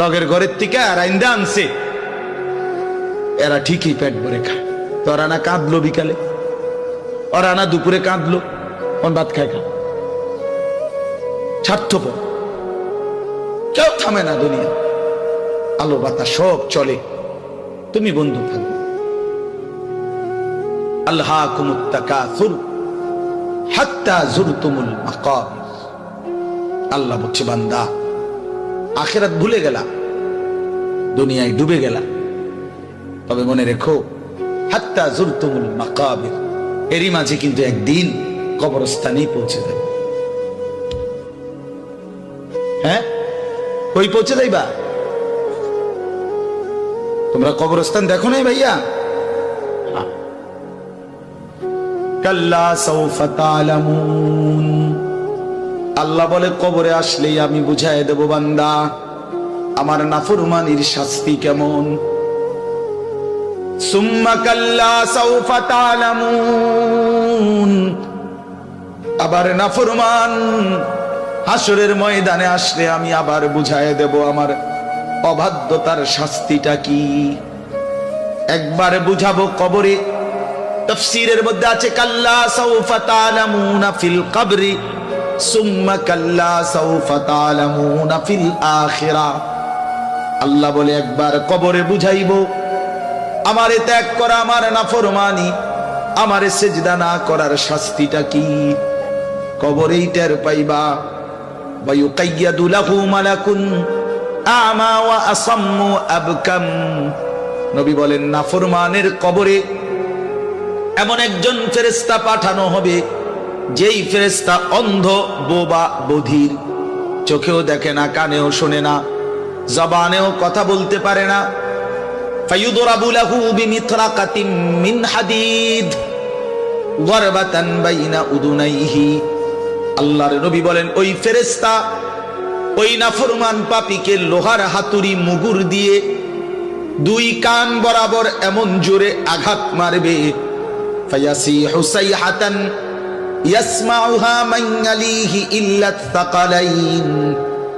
লগের ঘরের থেকে আর আইন্দা আনছে। এরা ঠিকই পেট ভরে খায়। তোরা না কাঁদলো বিকালে। ওরা না দুপুরে কাঁদলো কোন ভাত খায় খা স্বার্থপর কেউ থামে না দুনিয়া। আলো বাতা সব চলে। তুমি বন্ধু থাকবে আল্লাহ কুমুত্তাকাসুর হাত্তা জুরতুমুল মাকাবির। আল্লাহ বলছে, বান্দা, আখেরাত ভুলে গেলা। দুনিয়ায় ডুবে গেলা তবে মনে রেখো, হাত্তা জুরতুমুল মাকাবির, এরই মাঝে কিন্তু একদিন কবরস্থানেই পৌঁছে যাবে। হ্যাঁ? কই পৌঁছে যাইবা? তোমরা কবরস্থান দেখো নাই ভাইয়া? কাল্লা সৌফা তালামুন আল্লাহ বলে, কবরে আসলেই আমি বুঝাই দেব বান্দা। আমার নাফরমানির শাস্তি কেমন? আবার নাফরমান হাসরের ময়দানে আসলে আমি আবার বুঝাই দেব আমার অবাধ্যতার শাস্তিটা কি? একবার বুঝাবো কবরে, তফসিরের মধ্যে আছে কাল্লা সাউফা ফিল কবরি, সুম্মা কাল্লা সাউফা ফিল আখিরা। আল্লাহ বলে একবার কবরে বুঝাইব আমারে ত্যাগ করা আমার নাফরমানি আমারে সেজদা না করার শাস্তিটা কি কবরেই টের পাইবা ويقيد له ملك أعمى وأصم أبكم নবী বলেন নাফরমানের কবরে এমন একজন ফেরেস্তা পাঠানো হবে যেই ফেরেস্তা অন্ধ বোবা বধির চোখেও দেখে না কানেও শোনে না জবানেও কথা বলতে পারে না। ওই পাপিকে লোহার হাতুড়ি দিয়ে দুই কান বরাবর এমন জোরে আঘাত মারবে। ফায়াসি হুসাইহাতান ইয়াসমাউহা ইয়ালিহি ইল্লা তাকালাইন।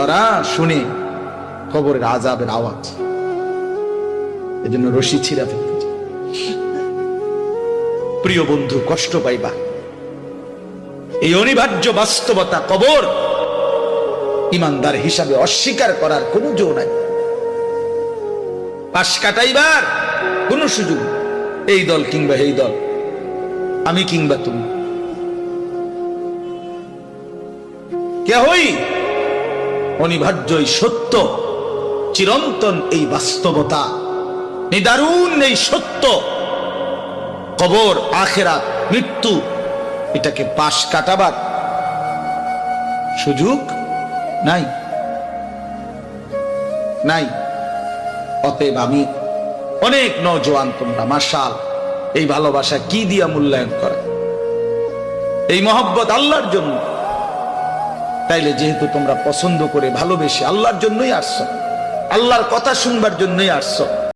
ওরা শুনে কবরের আজাবের আওয়াজ। এজন্য রশি ছিঁড়া ফেলতে প্রিয় বন্ধু, কষ্ট পাইবা। এই অনিবার্য বাস্তবতা কবর ইমানদার হিসাবে অস্বীকার করার কোনো জো নাই। পাশ কাটাইবার কোন সুযোগ এই দল কিংবা এই দল, আমি কিংবা তুমি। কেহই অনিবার্য এই সত্য। চিরন্তন এই বাস্তবতা। নিদারুণ এই সত্য। কবর, আখেরাত, মৃত্যু, এটাকে পাশ কাটাবার সুযোগ নাই। নাই। অতএব আমি অনেক নজওয়ান তোমরা মাসাল এই ভালোবাসা কি দিয়া মূল্যায়ন করে? এই মহব্বত আল্লাহর জন্য। তাইলে যেহেতু তোমরা পছন্দ করে ভালোবেসে আল্লাহর জন্যই আসছো আল্লাহর কথা শুনবার জন্যই আসছো